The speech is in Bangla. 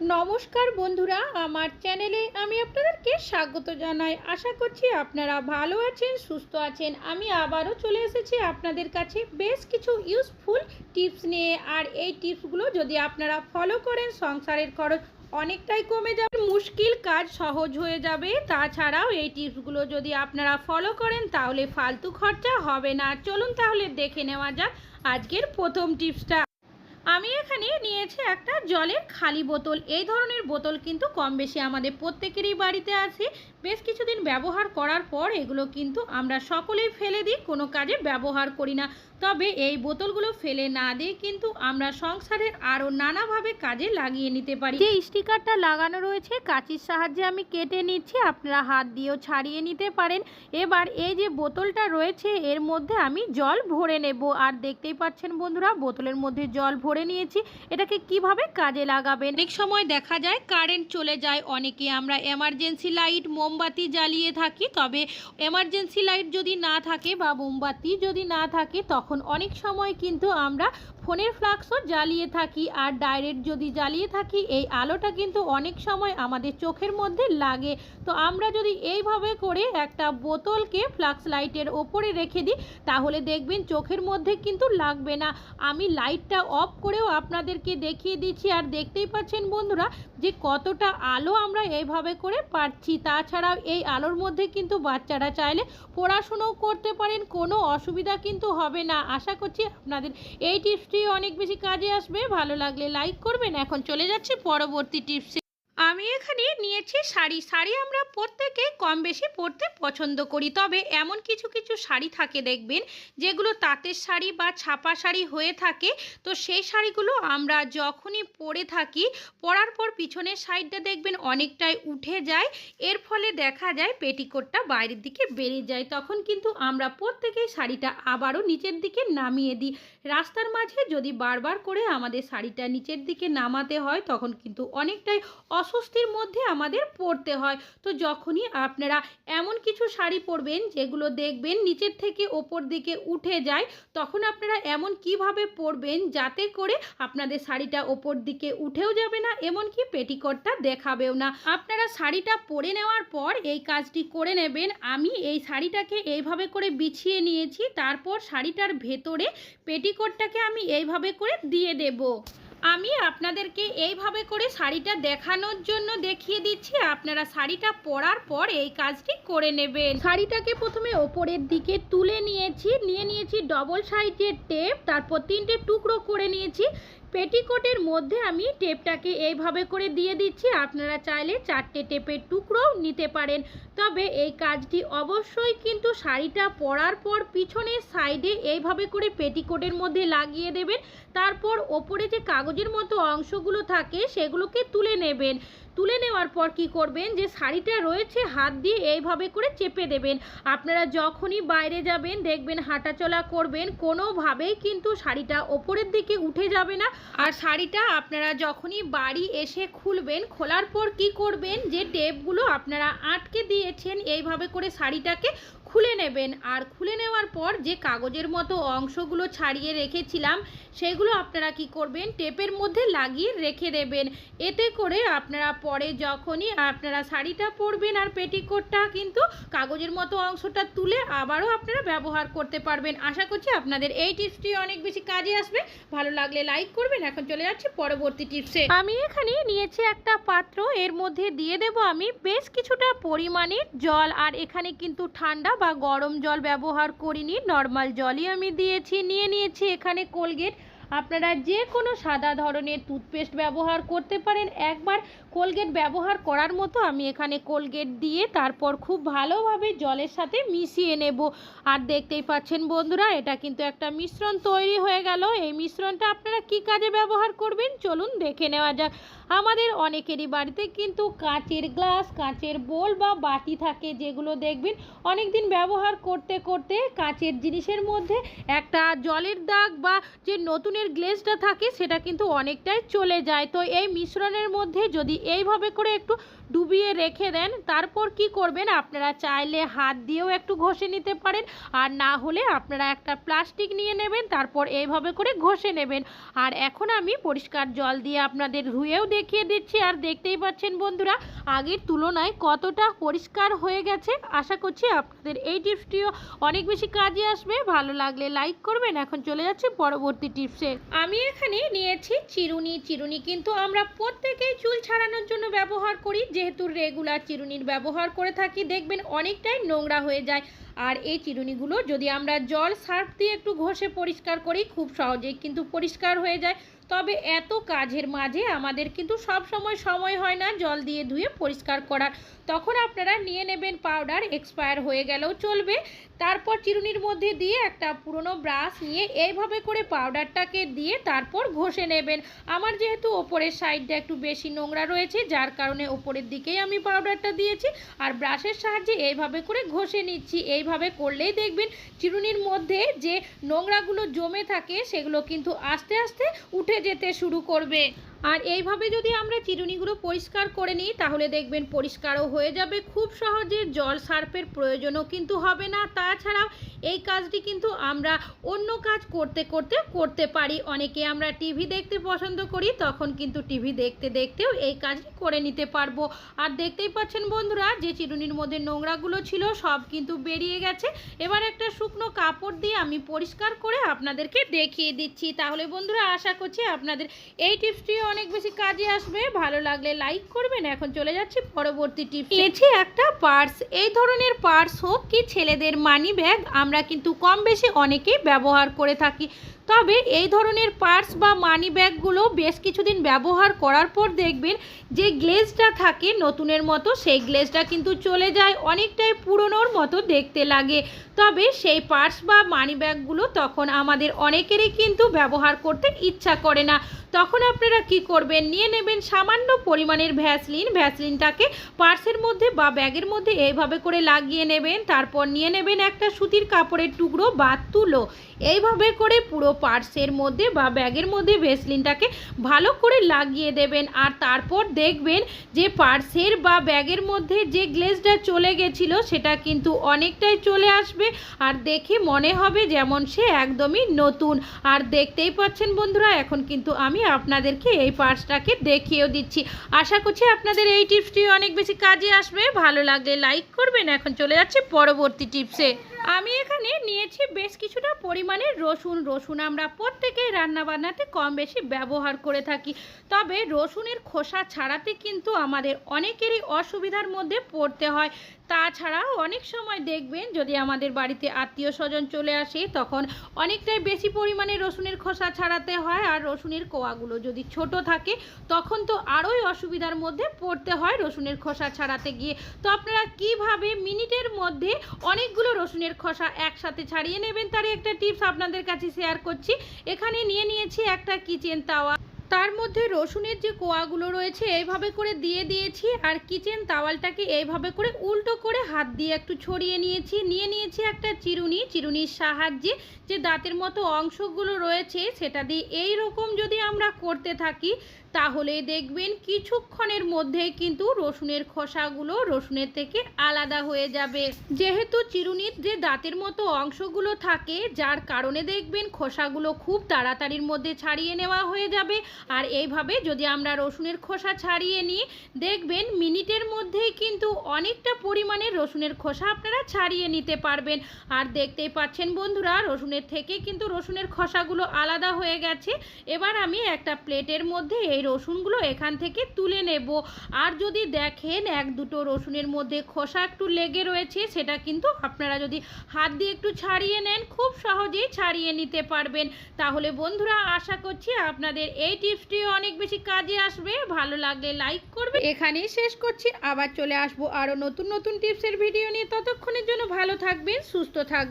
নমস্কার বন্ধুরা, আমার চ্যানেলে আমি আপনাদেরকে স্বাগত জানাই। আশা করছি আপনারা ভালো আছেন, সুস্থ আছেন। আমি আবারও চলে এসেছি আপনাদের কাছে বেশ কিছু ইউজফুল টিপস নিয়ে। আর এই টিপসগুলো যদি আপনারা ফলো করেন, সংসারের খরচ অনেকটাই কমে যাবে, মুশকিল কাজ সহজ হয়ে যাবে। তাছাড়াও এই টিপসগুলো যদি আপনারা ফলো করেন, তাহলে ফালতু খরচা হবে না। চলুন তাহলে দেখে নেওয়া যাক আজকের প্রথম টিপসটা আমি এখানে নিয়েছি একটা জলের খালি বোতল। এই ধরনের বোতল কিন্তু কম বেশি আমাদের প্রত্যেকেরই বাড়িতে আছে। বেশ কিছুদিন ব্যবহার করার পর এগুলো কিন্তু আমরা সকলেই ফেলে দিই কোনো কাজে ব্যবহার করি না। তবে এই বোতলগুলো ফেলে না দিয়ে কিন্তু আমরা সংসারের আরও নানাভাবে কাজে লাগিয়ে নিতে পারি। যে স্টিকারটা লাগানো রয়েছে কাঁচির সাহায্যে আমি কেটে নিচ্ছি আপনারা হাত দিয়েও ছাড়িয়ে নিতে পারেন। এবার এই যে বোতলটা রয়েছে এর মধ্যে আমি জল ভরে নেব। আর দেখতেই পাচ্ছেন বন্ধুরা বোতলের মধ্যে জল ভরে নিয়েছি। এটাকে কীভাবে কাজে লাগাবেন? অনেক সময় দেখা যায় কারেন্ট চলে যায় অনেকে আমরা এমার্জেন্সি লাইট মোমবাতি জ্বালিয়ে থাকি, তবে এমার্জেন্সি লাইট যদি না থাকে বা মোমবাতি যদি না থাকে, তখন অনেক সময় কিন্তু আমরা ফোনের ফ্লাক্সও জ্বালিয়ে থাকি আর ডাইরেক্ট যদি জ্বালিয়ে থাকি, এই আলোটা কিন্তু অনেক সময় আমাদের চোখের মধ্যে লাগে। তো আমরা যদি এইভাবে করে একটা বোতলকে ফ্লাক্স লাইটের ওপরে রেখে দিই, তাহলে দেখবেন চোখের মধ্যে কিন্তু লাগবে না। আমি লাইটটা অফ করেও আপনাদেরকে দেখিয়ে দিচ্ছি, আর দেখতেই পাচ্ছেন বন্ধুরা যে কতটা আলো আমরা এইভাবে করে পাচ্ছি। তাছাড়াও এই আলোর মধ্যে কিন্তু বাচ্চারা চাইলে পড়াশুনো করতে পারেন, কোনো অসুবিধা কিন্তু হবে না। আশা করছি আপনাদের এই টিপসটি অনেক বেশি কাজে আসবে। ভালো লাগলে লাইক করবেন। এখন চলে যাচ্ছি পরবর্তী টিপসে। আমি এখানে নিয়েছি শাড়ি। শাড়ি আমরা প্রত্যেকে কম বেশি পরতে পছন্দ করি। তবে এমন কিছু কিছু শাড়ি থাকে দেখবেন, যেগুলো তাঁতের শাড়ি বা ছাপা শাড়ি হয়ে থাকে। তো সেই শাড়িগুলো আমরা যখনই পরে থাকি, পরার পর পিছনের সাইডটা দেখবেন অনেকটাই উঠে যায়। এর ফলে দেখা যায় পেটিকোটটা বাইরের দিকে বেরিয়ে যায়। তখন কিন্তু আমরা প্রত্যেকেই শাড়িটা আবারও নিচের দিকে নামিয়ে দিই। রাস্তার মাঝে যদি বারবার করে আমাদের শাড়িটা নিচের দিকে নামাতে হয়, তখন কিন্তু অনেকটাই অস্বস্তির মধ্যে আমাদের পড়তে হয়। তো যখনই আপনারা এমন কিছু শাড়ি পরবেন, যেগুলো দেখবেন নিচের থেকে ওপর দিকে উঠে যায়, তখন আপনারা এমন কীভাবে পরবেন যাতে করে আপনাদের শাড়িটা ওপর দিকে উঠেও যাবে না, এমনকি পেটিকোটটা দেখাবেও না। আপনারা শাড়িটা পরে নেওয়ার পর এই কাজটি করে নেবেন। আমি এই শাড়িটাকে এইভাবে করে বিছিয়ে নিয়েছি, তারপর শাড়িটার ভেতরে পেটিকোটটাকে আমি এইভাবে করে দিয়ে দেবো। আমি আপনাদেরকে এইভাবে করে শাড়িটা দেখানোর জন্য দেখিয়ে দিচ্ছি। আপনারা শাড়িটা পরার পর এই কাজটি করে নেবেন। শাড়িটাকে প্রথমে ওপরের দিকে তুলে নিয়েছি, নিয়ে নিয়েছি ডবল সাইজের টেপ তারপর তিনটে টুকরো করে নিয়েছি। পেটিকোটের মধ্যে আমি টেপটাকে এইভাবে করে দিয়ে দিচ্ছি। আপনারা চাইলে চারটে টেপের টুকরোও নিতে পারেন। তবে এই কাজটি অবশ্যই কিন্তু শাড়িটা পরার পর পিছনের সাইডে এইভাবে করে পেটিকোটের মধ্যে লাগিয়ে দেবেন। তারপর ওপরে যে কাগজের মতো অংশগুলো থাকে, সেগুলোকে তুলে নেবেন। তুলে নেওয়ার পর কি করবেন যে শাড়িটা রয়েছে হাত দিয়ে এইভাবে করে চেপে দেবেন। আপনারা যখনই বাইরে যাবেন, দেখবেন হাঁটাচলা করবেন, কোনোভাবেই কিন্তু শাড়িটা ওপরের দিকে উঠে যাবে না। আর শাড়িটা আপনারা যখনই বাড়ি এসে খুলবেন, খোলার পর কি করবেন? যে টেপগুলো আপনারা আটকে দিয়েছেন, এইভাবে করে শাড়িটাকে খুলে নেবেন। আর খুলে নেওয়ার পর যে কাগজের মতো অংশগুলো ছাড়িয়ে রেখেছিলাম, সেগুলো আপনারা কি করবেন? টেপের মধ্যে লাগিয়ে রেখে দেবেন। এতে করে আপনারা পরে যখনই আপনারা শাড়িটা পরবেন আর পেটিকোটটা, কিন্তু কাগজের মতো অংশটা তুলে আবারও আপনারা ব্যবহার করতে পারবেন। আশা করছি আপনাদের এই টিপসটি অনেক বেশি কাজে আসবে। ভালো লাগলে লাইক করবেন। এখন চলে যাচ্ছি পরবর্তী টিপসে। আমি এখানে নিয়েছি একটা পাত্র। এর মধ্যে দিয়ে দেব আমি বেশ কিছুটা পরিমাণের জল। আর এখানে কিন্তু ঠান্ডা বা গরম জল ব্যবহার করিনি নর্মাল জলই আমি দিয়েছি নিয়ে নিয়েছি এখানে কোলগেট আপনারা যে কোনো সাদা ধরনের টুথপেস্ট ব্যবহার করতে পারেন। একবার কোলগেট ব্যবহার করার মতো আমি এখানে কোলগেট দিয়ে তারপর খুব ভালোভাবে জলের সাথে মিশিয়ে নেব। আর দেখতেই পাচ্ছেন বন্ধুরা, এটা কিন্তু একটা মিশ্রণ তৈরি হয়ে গেল। এই মিশ্রণটা আপনারা কি কাজে ব্যবহার করবেন? চলুন দেখে নেওয়া যাক। আমাদের অনেকেরই বাড়িতে কিন্তু কাঁচের গ্লাস, কাঁচের বোল বা বাটি থাকে যেগুলো দেখবেন অনেক দিন ব্যবহার করতে করতে কাঁচের জিনিসের মধ্যে একটা জলের দাগ বা যে নতুন ধরনের গ্লেজটা থাকে, সেটা কিন্তু অনেকটাই চলে যায়। তো এই মিশ্রণের মধ্যে যদি এইভাবে করে একটু ডুবিয়ে রেখে দেন, তারপর কি করবেন? আপনারা চাইলে হাত দিয়েও একটু ঘষে নিতে পারেন, আর না হলে আপনারা একটা প্লাস্টিক নিয়ে নেবেন, তারপর এইভাবে করে ঘষে নেবেন। আর এখন আমি পরিষ্কার জল দিয়ে আপনাদের ধুয়েও দেখিয়ে দিচ্ছি, আর দেখতেই পাচ্ছেন বন্ধুরা, আগের তুলনায় কতটা পরিষ্কার হয়ে গেছে। আশা করছি আপনাদের এই টিপসটিও অনেক বেশি কাজে আসবে। ভালো লাগলে লাইক করবেন। এখন চলে যাচ্ছি পরবর্তী টিপসে। আমি এখানে নিয়েছি চিরুনি। চিরুনি কিন্তু আমরা প্রত্যেকেই চুল ছাড়ানোর জন্য ব্যবহার করি। যেহেতু রেগুলার চিরুনির ব্যবহার করে থাকি, দেখবেন অনেকটাই নোংরা হয়ে যায়। আর এই চিরুনিগুলো যদি আমরা জল সার্ফ দিয়ে একটু ঘষে পরিষ্কার করি, খুব সহজেই কিন্তু পরিষ্কার হয়ে যায়। তবে এত কাজের মাঝে আমাদের কিন্তু সব সময় সময় হয় না জল দিয়ে ধুয়ে পরিষ্কার করার। তখন আপনারা নিয়ে নেবেন পাউডার এক্সপায়ার হয়ে গেলেও চলবে। তারপর চিরুনির মধ্যে দিয়ে একটা পুরনো ব্রাশ নিয়ে এইভাবে করে পাউডারটাকে দিয়ে তারপর ঘষে নেবেন। আমার যেহেতু ওপরের সাইডটা একটু বেশি নোংরা রয়েছে, যার কারণে ওপরের দিকেই আমি পাউডারটা দিয়েছি। আর ব্রাশের সাহায্যে এইভাবে করে ঘষে নিচ্ছি। এইভাবে করলেই দেখবেন চিরুনির মধ্যে যে নোংরাগুলো জমে থাকে, সেগুলো কিন্তু আস্তে আস্তে উঠে যেতে শুরু করবে। আর এইভাবে যদি আমরা চিরুনিগুলো পরিষ্কার করে নিই, তাহলে দেখবেন পরিষ্কারও হয়ে যাবে। খুব সহজে জল সার্ফের প্রয়োজনও কিন্তু হবে না। তাছাড়াও এই কাজটি কিন্তু আমরা অন্য কাজ করতে করতে করতে পারি। অনেকে আমরা টিভি দেখতে পছন্দ করি, তখন কিন্তু টিভি দেখতে দেখতেও এই কাজটি করে নিতে পারব। আর দেখতেই পাচ্ছেন বন্ধুরা, যে চিরুনির মধ্যে নোংরাগুলো ছিল, সব কিন্তু বেরিয়ে গেছে। এবার একটা শুকনো কাপড় দিয়ে আমি পরিষ্কার করে আপনাদেরকে দেখিয়ে দিচ্ছি। তাহলে বন্ধুরা, আশা করছি আপনাদের এই টিপসটি অনেক বেশি কাজে আসবে। ভালো লাগলে লাইক করবেন। এখন চলে যাচ্ছি পরবর্তী টিপস। নিয়েছি একটা পার্স, এই ধরনের পার্স হোক কি ছেলেদের মানি ব্যাগ আমরা কিন্তু কম বেশি অনেকেই ব্যবহার করে থাকি। তবে এই ধরনের পার্স বা মানি ব্যাগগুলো বেশ কিছুদিন ব্যবহার করার পর দেখবেন যে গ্লেজটা থাকে নতুনের মতো, সেই গ্লেজটা কিন্তু চলে যায় অনেকটাই পুরনোর মতো দেখতে লাগে। তবে সেই পার্স বা মানি ব্যাগগুলো তখন আমাদের অনেকেরই কিন্তু ব্যবহার করতে ইচ্ছা করে না। তখন আপনারা কি করবেন? নিয়ে নেবেন সামান্য পরিমাণের ভ্যাসলিন ভ্যাসলিনটাকে পার্সের মধ্যে বা ব্যাগের মধ্যে এইভাবে করে লাগিয়ে নেবেন। তারপর নিয়ে নেবেন একটা সুতির কাপড়ের টুকরো বা তুলো। এইভাবে করে পুরো পার্সের মধ্যে বা ব্যাগের মধ্যে ভেসলিনটাকে ভালো করে লাগিয়ে দেবেন। আর তারপর দেখবেন যে পার্সের বা ব্যাগের মধ্যে যে গ্লেজটা চলে গেছিল, সেটা কিন্তু অনেকটাই চলে আসবে। আর দেখে মনে হবে যেমন সে একদমই নতুন। আর দেখতেই পাচ্ছেন বন্ধুরা, এখন কিন্তু আমি আপনাদেরকে এই পার্সটাকে দেখিয়েও দিচ্ছি। আশা করছি আপনাদের এই টিপসটি অনেক বেশি কাজে আসবে। ভালো লাগলে লাইক করবেন। এখন চলে যাচ্ছে পরবর্তী টিপসে। আমি এখানে নিয়েছি বেশ কিছুটা পরিমাণের রসুন। রসুন আমরা প্রত্যেকেই রান্নাবান্নাতে কম বেশি ব্যবহার করে থাকি। তবে রসুনের খোসা ছাড়াতে কিন্তু আমাদের অনেকেরই অসুবিধার মধ্যে পড়তে হয়। তাছাড়াও অনেক সময় দেখবেন যদি আমাদের বাড়িতে আত্মীয় স্বজন চলে আসে, তখন অনেকটাই বেশি পরিমাণে রসুনের খোসা ছাড়াতে হয় আর রসুনের কোয়াগুলো যদি ছোট থাকে, তখন তো আরোই অসুবিধার মধ্যে পড়তে হয় রসুনের খোসা ছাড়াতে গিয়ে। তো আপনারা কীভাবে মিনিটের মধ্যে অনেকগুলো রসুনের খোসা একসাথে ছাড়িয়ে নেবেন? তার একটা টিপস আপনাদের কাছে শেয়ার করছি। এখানে নিয়ে নিয়েছি একটা কিচেন তাওয়া। তার মধ্যে রসুনের যে কোয়াগুলো রয়েছে, এইভাবে করে দিয়ে দিয়েছি আর কিচেন তাওয়ালটাকে এইভাবে করে উল্টো করে হাত দিয়ে একটু ছড়িয়ে নিয়েছি। নিয়ে নিয়েছি একটা চিরুনি। চিরুনির সাহায্যে যে দাঁতের মতো অংশগুলো রয়েছে, সেটা দিয়ে এই রকম যদি আমরা করতে থাকি তাহলে দেখবেন কিছুক্ষণের মধ্যে কিন্তু রসুনের খোসাগুলো রসুনের থেকে আলাদা হয়ে যাবে। যেহেতু চিরুনির যে দাঁতের মতো অংশগুলো থাকে, যার কারণে দেখবেন খোসাগুলো খুব তাড়াতাড়ির মধ্যে ছাড়িয়ে নেওয়া হয়ে যাবে। আর এইভাবে যদি আমরা রসুনের খোসা ছাড়িয়ে নিই, দেখবেন মিনিটের মধ্যেই কিন্তু অনেকটা পরিমাণে রসুনের খোসা আপনারা ছাড়িয়ে নিতে পারবেন। আর দেখতেই পাচ্ছেন বন্ধুরা, রসুনের থেকে কিন্তু রসুনের খোসাগুলো আলাদা হয়ে গেছে। এবার আমি একটা প্লেটের মধ্যে এই রসুনগুলো এখান থেকে তুলে নেব। আর যদি দেখেন এক দুটো রসুনের মধ্যে খোসা একটু লেগে রয়েছে, সেটা কিন্তু আপনারা যদি হাত দিয়ে একটু ছাড়িয়ে নেন, খুব সহজেই ছাড়িয়ে নিতে পারবেন। তাহলে বন্ধুরা, আশা করছি আপনাদের এই টিপসটি অনেক বেশি কাজে আসবে। ভালো লাগলে লাইক করবে এখানেই শেষ করছি। আবার চলে আসব আরও নতুন নতুন টিপসের ভিডিও নিয়ে। ততক্ষণের জন্য ভালো থাকবেন, সুস্থ থাকবেন।